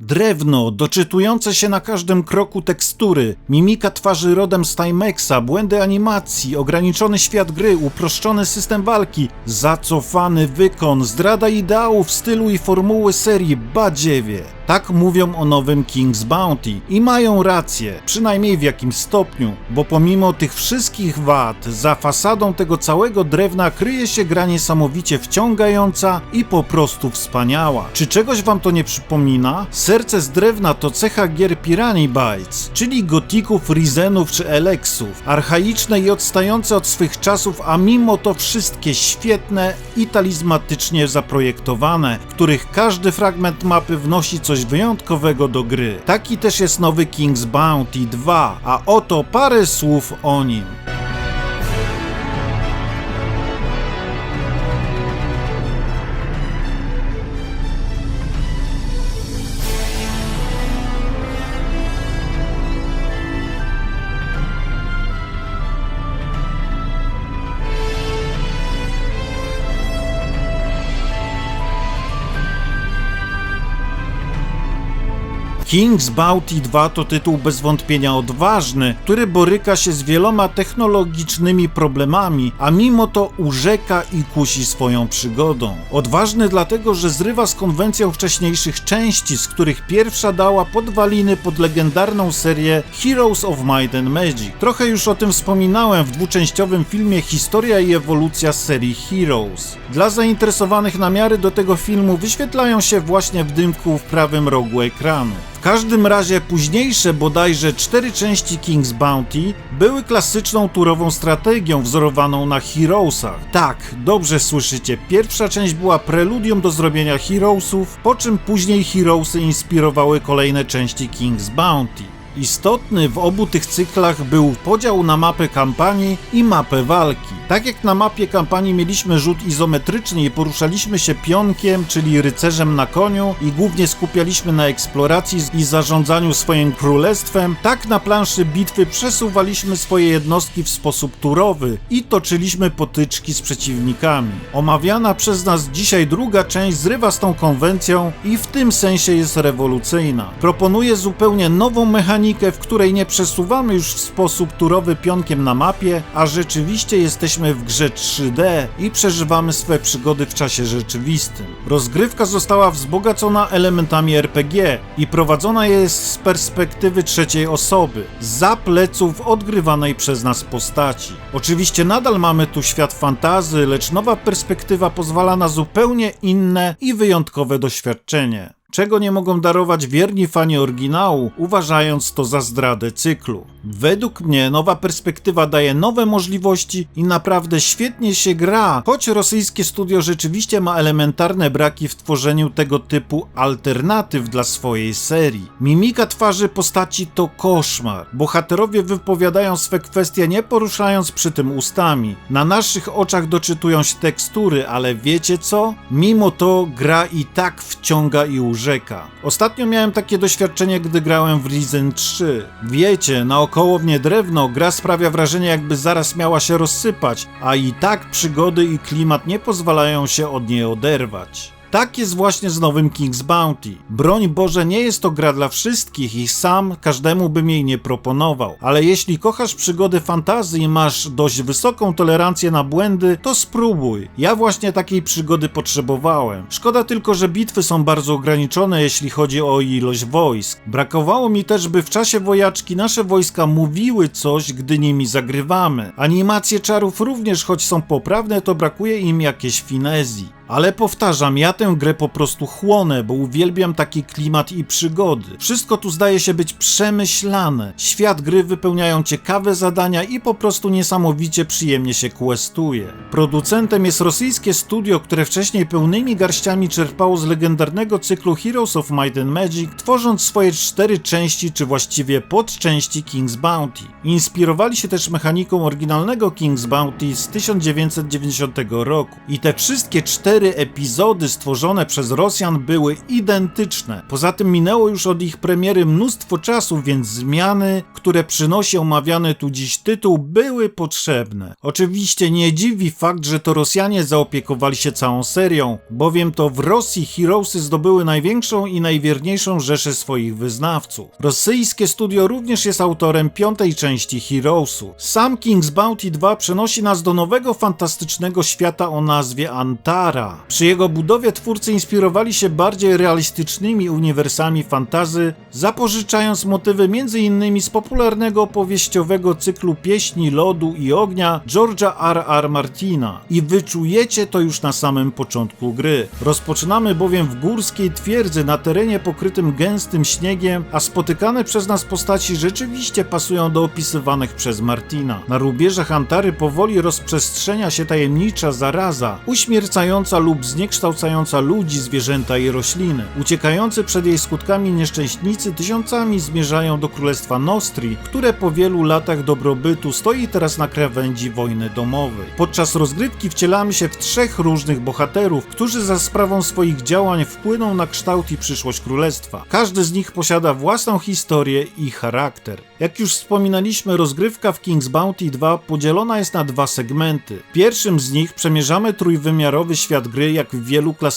Drewno, doczytujące się na każdym kroku tekstury, mimika twarzy rodem z Timexa, błędy animacji, ograniczony świat gry, uproszczony system walki, zacofany wykon, zdrada ideałów, stylu i formuły serii Badziewie. Tak mówią o nowym King's Bounty i mają rację, przynajmniej w jakimś stopniu, bo pomimo tych wszystkich wad, za fasadą tego całego drewna kryje się gra niesamowicie wciągająca i po prostu wspaniała. Czy czegoś wam to nie przypomina? Serce z drewna to cecha gier Pirani Bytes, czyli gotików, rizenów czy eleksów, archaiczne i odstające od swych czasów, a mimo to wszystkie świetne i talizmatycznie zaprojektowane, których każdy fragment mapy wnosi coś wyjątkowego do gry. Taki też jest nowy King's Bounty 2, a oto parę słów o nim. King's Bounty 2 to tytuł bez wątpienia odważny, który boryka się z wieloma technologicznymi problemami, a mimo to urzeka i kusi swoją przygodą. Odważny dlatego, że zrywa z konwencją wcześniejszych części, z których pierwsza dała podwaliny pod legendarną serię Heroes of Might and Magic. Trochę już o tym wspominałem w dwuczęściowym filmie Historia i ewolucja serii Heroes. Dla zainteresowanych namiary do tego filmu wyświetlają się właśnie w dymku w prawym rogu ekranu. W każdym razie późniejsze bodajże cztery części King's Bounty były klasyczną turową strategią wzorowaną na Heroesach. Tak, dobrze słyszycie, pierwsza część była preludium do zrobienia Heroesów, po czym później Heroesy inspirowały kolejne części King's Bounty. Istotny w obu tych cyklach był podział na mapę kampanii i mapę walki. Tak jak na mapie kampanii mieliśmy rzut izometryczny i poruszaliśmy się pionkiem, czyli rycerzem na koniu i głównie skupialiśmy na eksploracji i zarządzaniu swoim królestwem, tak na planszy bitwy przesuwaliśmy swoje jednostki w sposób turowy i toczyliśmy potyczki z przeciwnikami. Omawiana przez nas dzisiaj druga część zrywa z tą konwencją i w tym sensie jest rewolucyjna. Proponuje zupełnie nową mechanikę w której nie przesuwamy już w sposób turowy pionkiem na mapie, a rzeczywiście jesteśmy w grze 3D i przeżywamy swe przygody w czasie rzeczywistym. Rozgrywka została wzbogacona elementami RPG i prowadzona jest z perspektywy trzeciej osoby, za pleców odgrywanej przez nas postaci. Oczywiście nadal mamy tu świat fantazy, lecz nowa perspektywa pozwala na zupełnie inne i wyjątkowe doświadczenie czego nie mogą darować wierni fani oryginału, uważając to za zdradę cyklu. Według mnie nowa perspektywa daje nowe możliwości i naprawdę świetnie się gra, choć rosyjskie studio rzeczywiście ma elementarne braki w tworzeniu tego typu alternatyw dla swojej serii. Mimika twarzy postaci to koszmar. Bohaterowie wypowiadają swe kwestie nie poruszając przy tym ustami. Na naszych oczach doczytują się tekstury, ale wiecie co? Mimo to gra i tak wciąga i urzeka. Ostatnio miałem takie doświadczenie, gdy grałem w Risen 3. Wiecie, naokoło mnie drewno, gra sprawia wrażenie jakby zaraz miała się rozsypać, a i tak przygody i klimat nie pozwalają się od niej oderwać. Tak jest właśnie z nowym King's Bounty. Broń Boże, nie jest to gra dla wszystkich i sam każdemu bym jej nie proponował. Ale jeśli kochasz przygody fantazji i masz dość wysoką tolerancję na błędy, to spróbuj. Ja właśnie takiej przygody potrzebowałem. Szkoda tylko, że bitwy są bardzo ograniczone, jeśli chodzi o ilość wojsk. Brakowało mi też, by w czasie wojaczki nasze wojska mówiły coś, gdy nimi zagrywamy. Animacje czarów również, choć są poprawne, to brakuje im jakiejś finezji. Ale powtarzam, ja tę grę po prostu chłonę, bo uwielbiam taki klimat i przygody. Wszystko tu zdaje się być przemyślane. Świat gry wypełniają ciekawe zadania i po prostu niesamowicie przyjemnie się questuje. Producentem jest rosyjskie studio, które wcześniej pełnymi garściami czerpało z legendarnego cyklu Heroes of Might and Magic, tworząc swoje cztery części, czy właściwie podczęści King's Bounty. Inspirowali się też mechaniką oryginalnego King's Bounty z 1990 roku. I te wszystkie cztery epizody stworzone przez Rosjan były identyczne. Poza tym minęło już od ich premiery mnóstwo czasu, więc zmiany, które przynosi omawiany tu dziś tytuł, były potrzebne. Oczywiście nie dziwi fakt, że to Rosjanie zaopiekowali się całą serią, bowiem to w Rosji Heroesy zdobyły największą i najwierniejszą rzeszę swoich wyznawców. Rosyjskie studio również jest autorem piątej części Heroesu. Sam King's Bounty 2 przenosi nas do nowego fantastycznego świata o nazwie Antara. Przy jego budowie twórcy inspirowali się bardziej realistycznymi uniwersami fantazy, zapożyczając motywy m.in. z popularnego powieściowego cyklu Pieśni Lodu i Ognia George'a R. R. Martina. I wyczujecie to już na samym początku gry. Rozpoczynamy bowiem w górskiej twierdzy na terenie pokrytym gęstym śniegiem, a spotykane przez nas postaci rzeczywiście pasują do opisywanych przez Martina. Na rubieżach Antary powoli rozprzestrzenia się tajemnicza zaraza, uśmiercająca lub zniekształcająca ludzi, zwierzęta i rośliny. Uciekający przed jej skutkami nieszczęśnicy tysiącami zmierzają do królestwa Nostri, które po wielu latach dobrobytu stoi teraz na krawędzi wojny domowej. Podczas rozgrywki wcielamy się w trzech różnych bohaterów, którzy za sprawą swoich działań wpłyną na kształt i przyszłość królestwa. Każdy z nich posiada własną historię i charakter. Jak już wspominaliśmy, rozgrywka w King's Bounty 2 podzielona jest na dwa segmenty. W pierwszym z nich przemierzamy trójwymiarowy świat gry jak w wielu klasycznych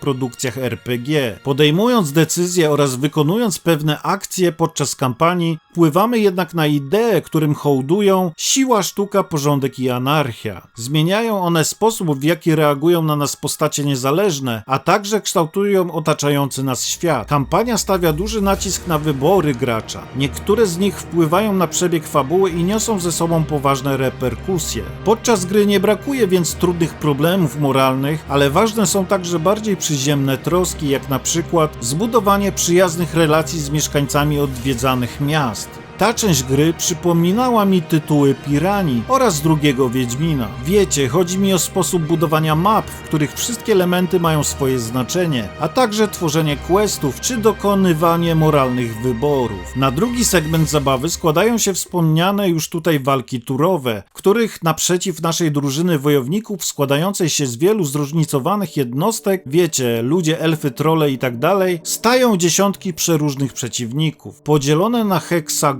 produkcjach RPG. Podejmując decyzje oraz wykonując pewne akcje podczas kampanii, wpływamy jednak na idee, którym hołdują siła, sztuka, porządek i anarchia. Zmieniają one sposób, w jaki reagują na nas postacie niezależne, a także kształtują otaczający nas świat. Kampania stawia duży nacisk na wybory gracza. Niektóre z nich wpływają na przebieg fabuły i niosą ze sobą poważne reperkusje. Podczas gry nie brakuje więc trudnych problemów moralnych, ale ważne są także bardziej przyziemne troski, jak na przykład zbudowanie przyjaznych relacji z mieszkańcami odwiedzanych miast. Ta część gry przypominała mi tytuły Pirani oraz drugiego Wiedźmina. Wiecie, chodzi mi o sposób budowania map, w których wszystkie elementy mają swoje znaczenie, a także tworzenie questów czy dokonywanie moralnych wyborów. Na drugi segment zabawy składają się wspomniane już tutaj walki turowe, w których naprzeciw naszej drużyny wojowników składającej się z wielu zróżnicowanych jednostek, wiecie, ludzie, elfy, trole tak dalej, stają dziesiątki przeróżnych przeciwników. Podzielone na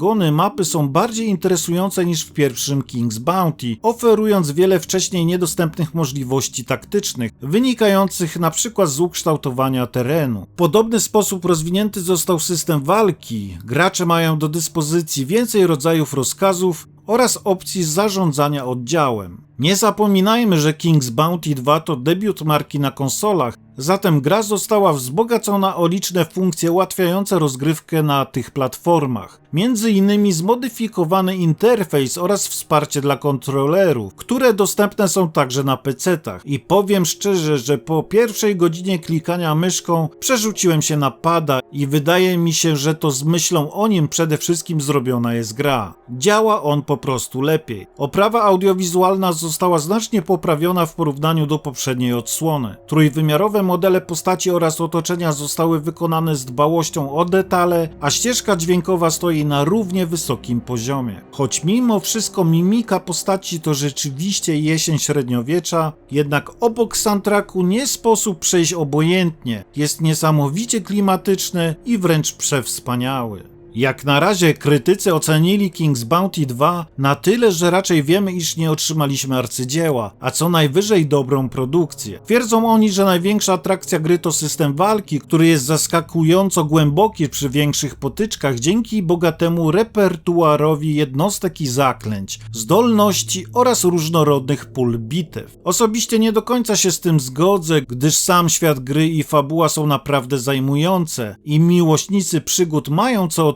heksagony mapy są bardziej interesujące niż w pierwszym King's Bounty, oferując wiele wcześniej niedostępnych możliwości taktycznych, wynikających np. z ukształtowania terenu. W podobny sposób rozwinięty został system walki. Gracze mają do dyspozycji więcej rodzajów rozkazów oraz opcji zarządzania oddziałem. Nie zapominajmy, że King's Bounty 2 to debiut marki na konsolach, zatem gra została wzbogacona o liczne funkcje ułatwiające rozgrywkę na tych platformach. Między innymi zmodyfikowany interfejs oraz wsparcie dla kontrolerów, które dostępne są także na PC-tach. I powiem szczerze, że po pierwszej godzinie klikania myszką przerzuciłem się na pada i wydaje mi się, że to z myślą o nim przede wszystkim zrobiona jest gra. Działa on po prostu lepiej. Oprawa audiowizualna została znacznie poprawiona w porównaniu do poprzedniej odsłony. Trójwymiarowe modele postaci oraz otoczenia zostały wykonane z dbałością o detale, a ścieżka dźwiękowa stoi na równie wysokim poziomie. Choć mimo wszystko mimika postaci to rzeczywiście jesień średniowiecza, jednak obok soundtracku nie sposób przejść obojętnie. Jest niesamowicie klimatyczny i wręcz przewspaniały. Jak na razie krytycy ocenili King's Bounty 2 na tyle, że raczej wiemy, iż nie otrzymaliśmy arcydzieła, a co najwyżej dobrą produkcję. Twierdzą oni, że największa atrakcja gry to system walki, który jest zaskakująco głęboki przy większych potyczkach dzięki bogatemu repertuarowi jednostek i zaklęć, zdolności oraz różnorodnych pól bitew. Osobiście nie do końca się z tym zgodzę, gdyż sam świat gry i fabuła są naprawdę zajmujące i miłośnicy przygód mają co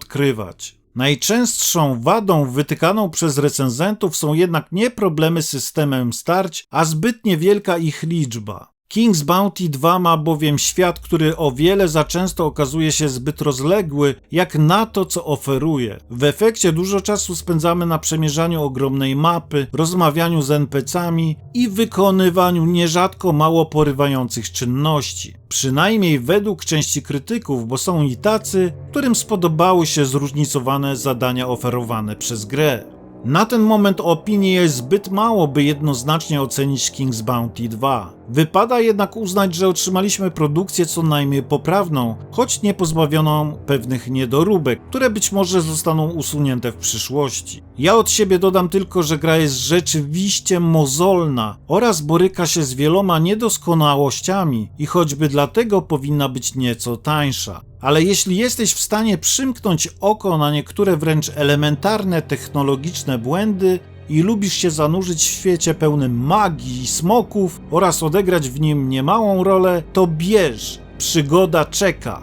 Najczęstszą wadą wytykaną przez recenzentów są jednak nie problemy z systemem starć, a zbyt niewielka ich liczba. King's Bounty 2 ma bowiem świat, który o wiele za często okazuje się zbyt rozległy, jak na to, co oferuje. W efekcie dużo czasu spędzamy na przemierzaniu ogromnej mapy, rozmawianiu z NPC-ami i wykonywaniu nierzadko mało porywających czynności. Przynajmniej według części krytyków, bo są i tacy, którym spodobały się zróżnicowane zadania oferowane przez grę. Na ten moment opinii jest zbyt mało, by jednoznacznie ocenić King's Bounty 2. Wypada jednak uznać, że otrzymaliśmy produkcję co najmniej poprawną, choć nie pozbawioną pewnych niedoróbek, które być może zostaną usunięte w przyszłości. Ja od siebie dodam tylko, że gra jest rzeczywiście mozolna oraz boryka się z wieloma niedoskonałościami i choćby dlatego powinna być nieco tańsza. Ale jeśli jesteś w stanie przymknąć oko na niektóre wręcz elementarne technologiczne błędy i lubisz się zanurzyć w świecie pełnym magii i smoków oraz odegrać w nim niemałą rolę, to bierz, przygoda czeka.